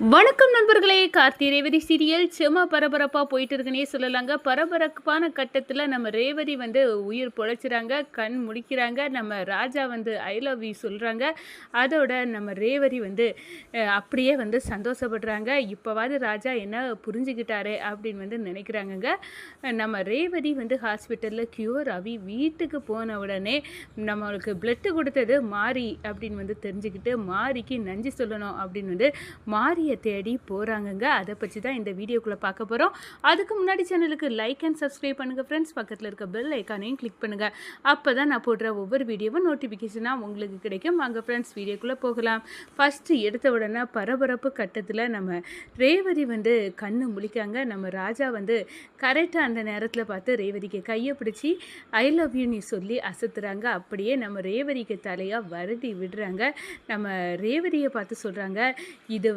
வணக்கம் நண்பர்களே. கார்த்தி ரேவதி சீரியல் செம பரபரப்பாக போயிட்டு இருக்குன்னே சொல்லலாங்க. பரபரப்பான கட்டத்தில் நம்ம ரேவதி வந்து உயிர் பொழைச்சிறாங்க கண் முடிக்கிறாங்க நம்ம ராஜா வந்து ஐ லவ் யூ சொல்கிறாங்க அதோட நம்ம ரேவதி வந்து அப்படியே வந்து சந்தோஷப்படுறாங்க. இப்போவாது ராஜா என்ன புரிஞ்சுக்கிட்டாரு அப்படின்னு வந்து நினைக்கிறாங்கங்க. நம்ம ரேவதி வந்து ஹாஸ்பிட்டலில் க்யூர் ஆகி வீட்டுக்கு போன உடனே நம்மளுக்கு பிளட்டு கொடுத்தது மாறி அப்படின்னு வந்து தெரிஞ்சுக்கிட்டு மாரிக்கு நஞ்சு சொல்லணும் அப்படின்னு வந்து மாரியை தேடி போகிறாங்கங்க அதை பற்றி தான் இந்த வீடியோக்குள்ளே பார்க்க போகிறோம் அதுக்கு முன்னாடி சேனலுக்கு லைக் அண்ட் சப்ஸ்கிரைப் பண்ணுங்கள் ஃப்ரெண்ட்ஸ் பக்கத்தில் இருக்க பெல் ஐக்கானையும் கிளிக் பண்ணுங்கள் அப்போ தான் நான் போடுற ஒவ்வொரு வீடியோவும் நோட்டிஃபிகேஷனாக உங்களுக்கு கிடைக்கும். வாங்க ஃப்ரெண்ட்ஸ் வீடியோக்குள்ளே போகலாம். ஃபஸ்ட்டு எடுத்த உடனே பரபரப்பு கட்டத்தில் நம்ம ரேவதி வந்து கண்ணு முழிக்காங்க. நம்ம ராஜா வந்து கரெக்டாக அந்த நேரத்தில் பார்த்து ரேவதிக்கு கையை பிடிச்சி ஐ லவ் யூ நீ சொல்லி அசத்துறாங்க. அப்படியே நம்ம ரேவதிக்கு தலையாக வருடி விடுறாங்க. நம்ம ரேவதியை பார்த்து சொல்கிறாங்க இது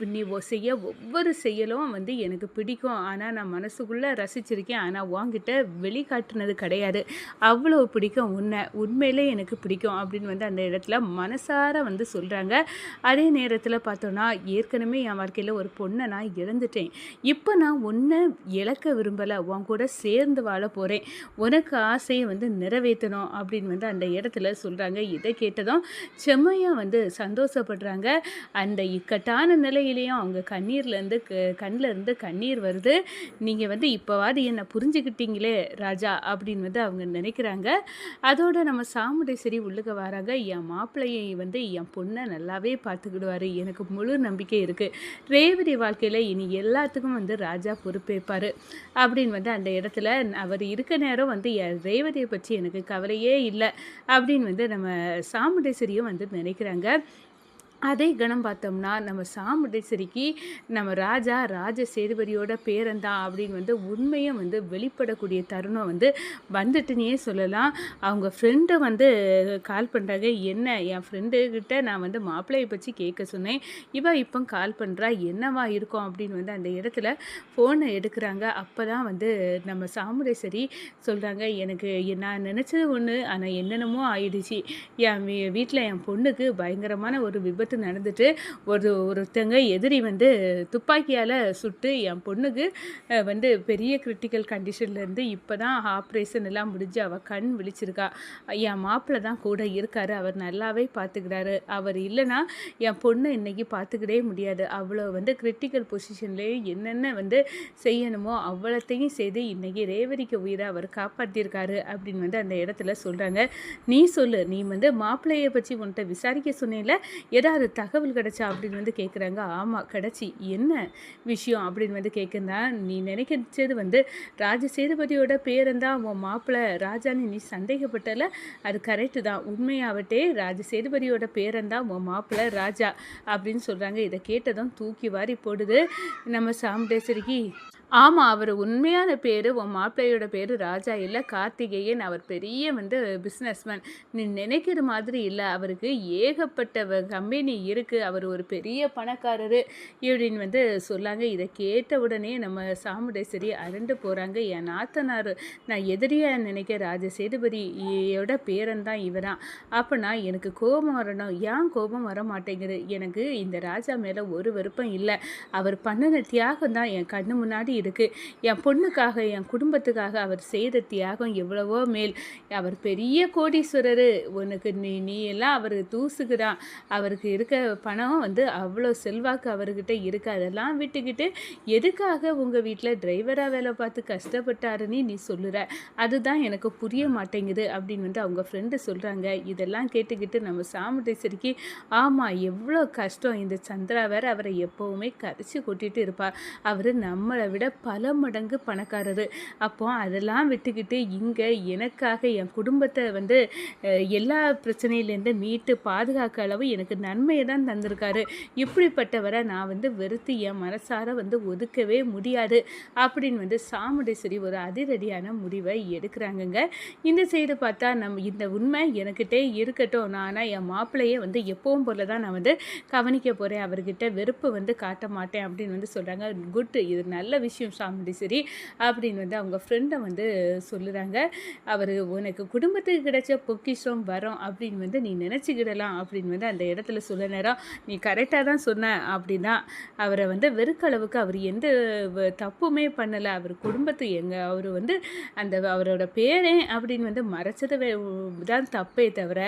நீ செய்ய ஒவ்வொரு செயலும் வந்து எனக்கு பிடிக்கும். ஆனால் நான் மனசுக்குள்ளே ரசிச்சிருக்கேன். ஆனால் உங்ககிட்ட வெளிக்காட்டுனது கிடையாது. அவ்வளோ பிடிக்கும் உன்னை. உண்மையிலே எனக்கு பிடிக்கும் அப்படின்னு வந்து அந்த இடத்துல மனசார வந்து சொல்கிறாங்க அதே நேரத்தில் பார்த்தோன்னா ஏற்கனவே என் வாழ்க்கையில் ஒரு பொண்ணை நான் இழந்துட்டேன். இப்போ நான் ஒன்றை இழக்க விரும்பலை. உன் கூட சேர்ந்து வாழ போகிறேன் உனக்கு ஆசையை வந்து நிறைவேற்றணும் அப்படின்னு வந்து அந்த இடத்துல சொல்கிறாங்க இதை கேட்டதும் செம்மையாக வந்து சந்தோஷப்படுறாங்க. அந்த இக்கட்டான நிலை நிலையிலையும் அவங்க கண்ணீர்லேருந்து கண்ணிலேருந்து கண்ணீர் வருது. நீங்கள் வந்து இப்போவாது என்னை புரிஞ்சுக்கிட்டீங்களே ராஜா அப்படின்னு வந்து அவங்க நினைக்கிறாங்க. அதோட நம்ம சாமுண்டேஸ்வரி உள்ளுக்க வராங்க. என் மாப்பிள்ளையை வந்து என் பொண்ணை நல்லாவே பார்த்துக்கிடுவார். எனக்கு முழு நம்பிக்கை இருக்குது ரேவதி வாழ்க்கையில் இனி எல்லாத்துக்கும் வந்து ராஜா பொறுப்பேற்பார். அப்படின்னு வந்து அந்த இடத்துல அவர் இருக்க நேரம் வந்து என் ரேவதியை பற்றி எனக்கு கவலையே இல்லை அப்படின்னு வந்து நம்ம சாமுண்டேஸ்வரியும் வந்து நினைக்கிறாங்க. அதே கணம் பார்த்தோம்னா நம்ம சாமுண்டேஸ்வரிக்கு நம்ம ராஜா ராஜ சேதுபதியோட பேரன்தான் அப்படின்னு வந்து உண்மையை வந்து வெளிப்படக்கூடிய தருணம் வந்து வந்துட்டுனே சொல்லலாம். அவங்க ஃப்ரெண்டை வந்து கால் பண்ணுறாங்க என்ன? என் ஃப்ரெண்டுக்கிட்ட நான் வந்து மாப்பிள்ளையை பற்றி கேட்க சொன்னேன். இவ இப்போ கால் பண்ணுறா என்னவா இருக்கும்? அப்படின்னு வந்து அந்த இடத்துல ஃபோனை எடுக்கிறாங்க. அப்போ தான் வந்து நம்ம சாமுண்டேஸ்வரி சொல்கிறாங்க எனக்கு நான் நினச்சது ஒன்று ஆனால் என்னென்னமோ ஆயிடுச்சு. என் வீட்டில் என் பொண்ணுக்கு பயங்கரமான ஒரு விபத்து நடந்துட்டு ஒரு ஒருத்தங்க எதிரி வந்து துப்பாக்கியால் சுட்டு என் பொண்ணுக்கு வந்து பெரிய கிரிட்டிக்கல் கண்டிஷன்லேருந்து இப்போ தான் ஆப்ரேஷன் எல்லாம் முடிஞ்சு அவள் கண் விழிச்சிருக்கா. என் மாப்பிள்ளை தான் கூட இருக்கார். அவர் நல்லாவே பார்த்துக்கிறாரு. அவர் இல்லைன்னா என் பொண்ணு இன்றைக்கி பார்த்துக்கிடவே முடியாது. அவ்வளோ வந்து கிரிட்டிக்கல் பொசிஷன்லேயே என்னென்ன வந்து செய்யணுமோ அவ்வளோத்தையும் செய்து இன்றைக்கி ரேவரிக்கு உயிரை அவர் காப்பாற்றியிருக்காரு அப்படின்னு வந்து அந்த இடத்துல சொல்கிறாங்க நீ சொல்லு. நீ வந்து மாப்பிள்ளையை பற்றி உன்கிட்ட விசாரிக்க சொன்னேன்ல. ஏதாவது தகவல் கிடச்சா அப்படின்னு வந்து கேட்குறாங்க ஆமாம் கிடச்சி. என்ன விஷயம் அப்படின்னு வந்து கேட்குறா நீ நினைக்கிறது வந்து ராஜ சேதுபதியோட பேரந்தான் உன் மாப்பிள்ளை ராஜான்னு நீ சந்தேகப்பட்டல? அது கரெக்டு தான். உண்மையாவட்டே ராஜ சேதுபதியோட பேரந்தான் உன் மாப்பிள்ளை ராஜா அப்படின்னு சொல்கிறாங்க இதை கேட்டதும் தூக்கி வாரி போடுது. நம்ம சாமுண்டேஸ்வரிக்கு ஆமாம் அவர் உண்மையான பேர் உன் மாப்பிள்ளையோட பேர் ராஜா இல்லை கார்த்திகேயன். அவர் பெரிய வந்து பிஸ்னஸ்மேன் நீ நினைக்கிற மாதிரி இல்லை. அவருக்கு ஏகப்பட்ட கம்பெனி இருக்குது அவர் ஒரு பெரிய பணக்காரர் இப்படின்னு வந்து சொல்லாங்க. இதை கேட்ட உடனே நம்ம சாமுடேஸ்வரி அரண்டு போகிறாங்க என் நாத்தனார் நான் எதிரியாக நினைக்க ராஜ சேதுபதியோட பேரன் தான் இவரான் அப்போனா எனக்கு கோபம் வரணும். ஏன் கோபம் வர மாட்டேங்குது எனக்கு இந்த ராஜா மேலே ஒரு விருப்பம் இல்லை. அவர் பண்ணின தியாகம் தான் என் கண்ணு முன்னாடி இருக்குது என் பொண்ணுக்காக என் குடும்பத்துக்காக அவர் செய்த தியாகம் எவ்வளவோ மேல். அவர் பெரிய கோடீஸ்வரர். உனக்கு நீ நீ எல்லாம் அவர் தூசுகிறான். அவருக்கு இருக்க பணம் வந்து அவ்வளோ செல்வாக்கு அவர்கிட்ட இருக்கு. அதெல்லாம் விட்டுக்கிட்டு எதுக்காக உங்கள் வீட்டில் டிரைவராக வேலை பார்த்து கஷ்டப்பட்டாருன்னு நீ சொல்லுற? அதுதான் எனக்கு புரிய மாட்டேங்குது அப்படின்னு வந்து அவங்க ஃப்ரெண்டு சொல்கிறாங்க இதெல்லாம் கேட்டுக்கிட்டு நம்ம சாமுண்டேஸ்வரிக்கு ஆமாம் எவ்வளோ கஷ்டம். இந்த சந்திரா வேற அவரை எப்போவுமே கரைச்சி கொட்டிட்டு இருப்பார் அவர் நம்மளை விட பல மடங்கு பணக்காரரு. அப்போ அதெல்லாம் விட்டுக்கிட்டு இங்கே எனக்காக என் குடும்பத்தை வந்து எல்லா பிரச்சனையிலேருந்து மீட்டு பாதுகாக்க அளவு எனக்கு நன்மையை தான் தந்திருக்காரு. இப்படிப்பட்டவரை நான் வந்து வெறுத்து என் மனசார வந்து ஒதுக்கவே முடியாது அப்படின்னு வந்து சாமுண்டேஸ்வரி ஒரு அதிரடியான முடிவை எடுக்கிறாங்கங்க. இந்த சைடு பார்த்தா நம்ம இந்த உண்மை எனக்கிட்டே இருக்கட்டும். நான் ஆனால் என் மாப்பிள்ளையே வந்து எப்பவும் போல தான் நான் வந்து கவனிக்க போகிறேன் அவர்கிட்ட வெறுப்பு வந்து காட்ட மாட்டேன் அப்படின்னு வந்து சொல்கிறாங்க குட் இது நல்ல விஷயம். விஷயம் சாமுண்டீஸ்வரி அப்படின்னு வந்து அவங்க ஃப்ரெண்டை வந்து சொல்லுறாங்க. அவர் உனக்கு குடும்பத்துக்கு கிடைச்ச பொக்கிஷம் வரும் அப்படின்னு வந்து நீ நினச்சிக்கிடலாம் அப்படின்னு வந்து அந்த இடத்துல சொல்ல நேரம் நீ கரெக்டாக தான் சொன்ன அப்படின்னா அவரை வந்து வெறுக்களவுக்கு அவர் எந்த வ- தப்புமே பண்ணலை. அவர் குடும்பத்து எங்கள் அவர் வந்து அந்த அவரோட பேரே அப்படின்னு வந்து மறைச்சதை தான் தப்பே தவிர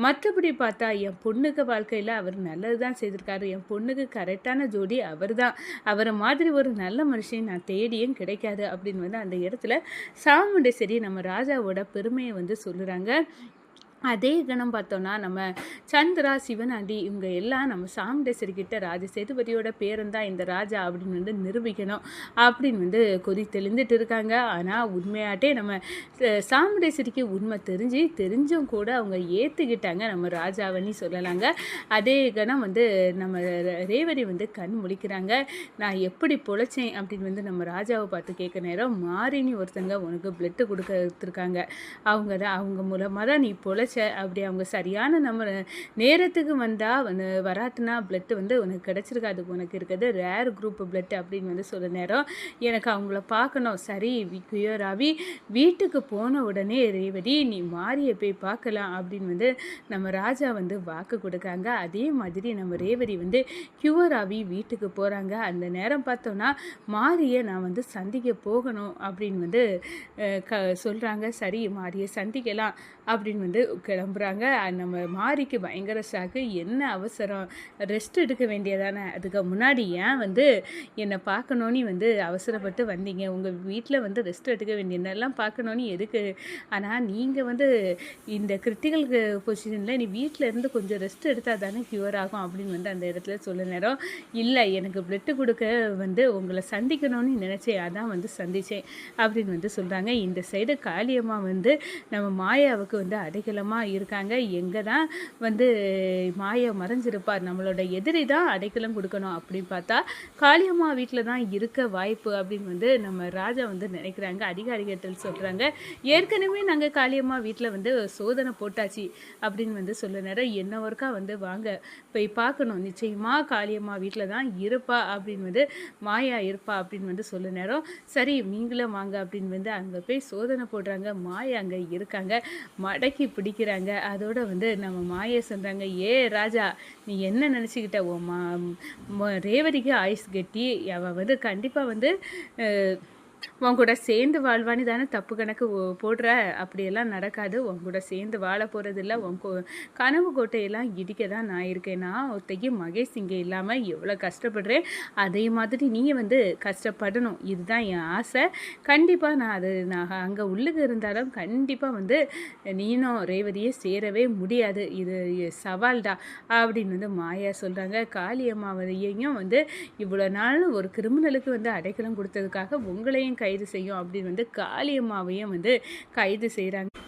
மற்றபடி பார்த்தா என் பொண்ணுக்கு வாழ்க்கையில் அவர் நல்லது தான் செய்திருக்காரு. என் பொண்ணுக்கு கரெக்டான ஜோடி அவர் தான் அவரை மாதிரி ஒரு நல்ல மனுஷன் நான் தேடியும் கிடைக்காது அப்படின்னு வந்து அந்த இடத்துல சாமுண்டேஸ்வரி நம்ம ராஜாவோட பெருமையை வந்து சொல்லுறாங்க. அதே கணம் பார்த்தோன்னா நம்ம சந்திரா சிவனாண்டி இவங்க எல்லாம் நம்ம சாமுண்டேஸ்வரி கிட்ட ராஜ சேதுபதியோட பேரன் தான் இந்த ராஜா அப்படின்னு வந்து நிரூபிக்கணும் அப்படின்னு வந்து கொதி தெளிந்துட்டு இருக்காங்க. ஆனால் உண்மையாட்டே நம்ம அஹ், சாமுண்டேஸ்வரிக்கு உண்மை தெரிஞ்சு தெரிஞ்சும் கூட அவங்க ஏற்றுக்கிட்டாங்க நம்ம ராஜாவன்னு சொல்லலாங்க. அதே கணம் வந்து நம்ம ரே- ரேவதி வந்து கண் முழிக்கிறாங்க. நான் எப்படி பொழைச்சேன் அப்படின்னு வந்து நம்ம ராஜாவை பார்த்து கேட்க நேரம் மாறினி ஒருத்தங்க உனக்கு பிளட்டு கொடுத்துருக்காங்க அவங்க தான் அவங்க மூலமாக தான் நீ பொழைச்ச அப்படி அவங்க சரியான நம்ம நேரத்துக்கு வந்தால் வந்து வராட்டுனா பிளட்டு வந்து உனக்கு கிடச்சிருக்காது உனக்கு இருக்கிறது ரேர் குரூப் பிளட் அப்படின்னு வந்து சொல்ல நேரம் எனக்கு அவங்கள பார்க்கணும். சரி குயராவி வீட்டுக்கு போன உடனே ரேவதி நீ மாரியை போய் பார்க்கலாம் அப்படின்னு வந்து நம்ம ராஜா வந்து வாக்கு கொடுக்காங்க அதே மாதிரி நம்ம ரேவதி வந்து கியூராவி வீட்டுக்கு போகிறாங்க அந்த நேரம் பார்த்தோன்னா மாரியை நான் வந்து சந்திக்க போகணும் அப்படின்னு வந்து க சொல்கிறாங்க சரி மாரியை சந்திக்கலாம் அப்படின்னு வந்து கிளம்புறாங்க. நம்ம மாரிக்கு பயங்கர ஷாக்கு என்ன அவசரம்? ரெஸ்ட் எடுக்க வேண்டியதானே? அதுக்கு முன்னாடி ஏன் வந்து என்னை பார்க்கணுன்னு வந்து அவசரப்பட்டு வந்தீங்க? உங்கள் வீட்டில் வந்து ரெஸ்ட் எடுக்க வேண்டியதெல்லாம் பார்க்கணுன்னு எதுக்கு? ஆனால் நீங்கள் வந்து இந்த கிரிட்டிக்கல் பொசிஷனில் நீ வீட்டில் இருந்து கொஞ்சம் ரெஸ்ட் எடுத்தால் தானே க்யூர் ஆகும் அப்படின்னு வந்து அந்த இடத்துல சொல்ல நேரம் இல்லை. எனக்கு பிளட்டு கொடுக்க வந்து உங்களை சந்திக்கணும்னு நினச்சேன். அதான் வந்து சந்தித்தேன் அப்படின்னு வந்து சொல்கிறாங்க இந்த சைடு காளியம்மா வந்து நம்ம மாயாவுக்கு வந்து அடைக்கலமாக இருக்காங்க. எங்கே தான் வந்து மாயை மறைஞ்சிருப்பார். நம்மளோட எதிரி தான் அடைக்கலம் கொடுக்கணும் அப்படின்னு பார்த்தா காளியம்மா வீட்டில் தான் இருக்க வாய்ப்பு அப்படின்னு வந்து நம்ம ராஜா வந்து நினைக்கிறாங்க. அதிகாரிகள் சொல்கிறாங்க ஏற்கனவே நாங்கள் காளியம்மா வீட்டில் வந்து சோதனை போட்டாச்சு அப்படின்னு வந்து சொல்ல நேரம் என்ன ஒருக்கா வந்து வாங்க போய் பார்க்கணும். நிச்சயமாக காளியம்மா வீட்டில் தான் இருப்பா அப்படின்னு வந்து மாயா இருப்பா அப்படின்னு வந்து சொல்ல நேரம். சரி நீங்களும் வாங்க அப்படின்னு வந்து அங்கே போய் சோதனை போடுறாங்க. மாயா அங்கே இருக்காங்க. மடக்கி பிடிக்கிறாங்க அதோட வந்து நம்ம மாயை சொல்கிறாங்க ஏ ராஜா நீ என்ன நினச்சிக்கிட்ட? ஓ மா ரேவதிக்கு ஆயுஸ் கட்டி அவள் வந்து கண்டிப்பாக வந்து உன் கூட சேர்ந்து வாழ்வான்னு தானே தப்பு கணக்கு போடுற? அப்படியெல்லாம் நடக்காது. உன் கூட சேர்ந்து வாழ போகிறதில்ல உன் கோ கனவு கோட்டையெல்லாம் இடிக்க தான் நான் இருக்கேன். நான் ஒருத்தைக்கு மகேஷ் இங்கே இல்லாமல் எவ்வளோ கஷ்டப்படுறேன்? அதே மாதிரி நீ வந்து கஷ்டப்படணும். இதுதான் என் ஆசை. கண்டிப்பாக நான் அது நான் அங்கே உள்ளுக்கு இருந்தாலும் கண்டிப்பாக வந்து நீனும் ரேவதியை சேரவே முடியாது. இது சவால் தான் அப்படின்னு வந்து மாயா சொல்கிறாங்க காளியம்மாவையும் வந்து இவ்வளோ நாள் ஒரு கிரிமினலுக்கு வந்து அடைக்கலம் கொடுத்ததுக்காக உங்களையும் கைது செய்யும் அப்படின்னு வந்து காளியம்மாவையும் வந்து கைது செய்கிறாங்க